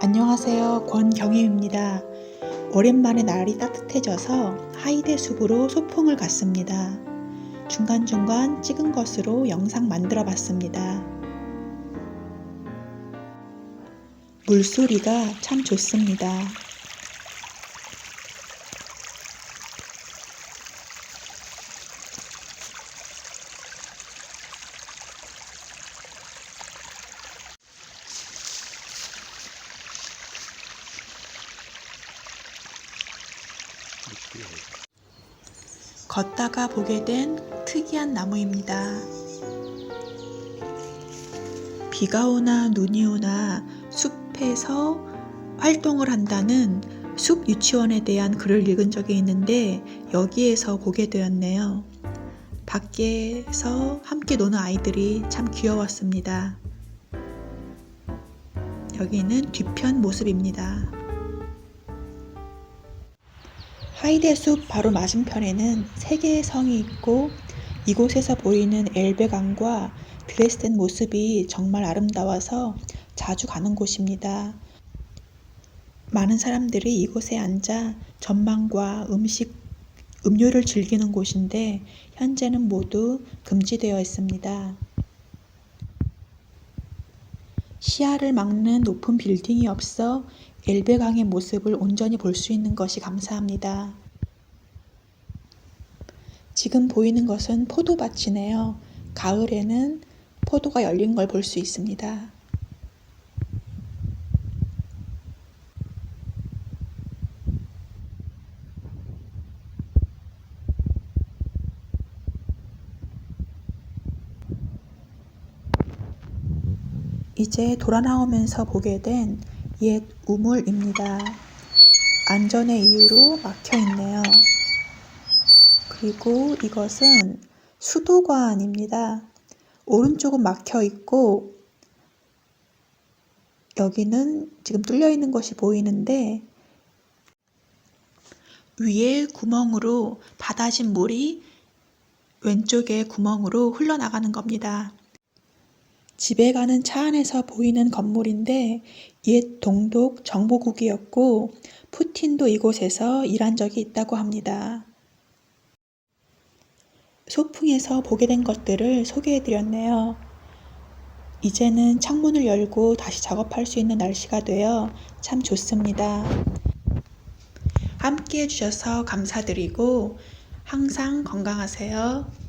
안녕하세요. 권경혜입니다. 오랜만에 날이 따뜻해져서 하이데 숲으로 소풍을 갔습니다. 중간중간 찍은 것으로 영상 만들어 봤습니다. 물소리가 참 좋습니다. 걷다가 보게 된 특이한 나무입니다. 비가 오나 눈이 오나 숲에서 활동을 한다는 숲 유치원에 대한 글을 읽은 적이 있는데 여기에서 보게 되었네요. 밖에서 함께 노는 아이들이 참 귀여웠습니다. 여기는 뒤편 모습입니다. 하이데 숲 바로 맞은편에는 세 개의 성이 있고 이곳에서 보이는 엘베강과 드레스덴 모습이 정말 아름다워서 자주 가는 곳입니다. 많은 사람들이 이곳에 앉아 전망과 음식, 음료를 즐기는 곳인데 현재는 모두 금지되어 있습니다. 시야를 막는 높은 빌딩이 없어 엘베강의 모습을 온전히 볼 수 있는 것이 감사합니다. 지금 보이는 것은 포도밭이네요. 가을에는 포도가 열린 걸 볼 수 있습니다. 이제 돌아 나오면서 보게 된 옛 우물입니다. 안전의 이유로 막혀 있네요. 그리고 이것은 수도관입니다. 오른쪽은 막혀 있고 여기는 지금 뚫려 있는 것이 보이는데 위에 구멍으로 받아진 물이 왼쪽의 구멍으로 흘러나가는 겁니다. 집에 가는 차 안에서 보이는 건물인데 옛 동독 정보국이었고 푸틴도 이곳에서 일한 적이 있다고 합니다. 소풍에서 보게 된 것들을 소개해 드렸네요. 이제는 창문을 열고 다시 작업할 수 있는 날씨가 되어 참 좋습니다. 함께 해주셔서 감사드리고 항상 건강하세요.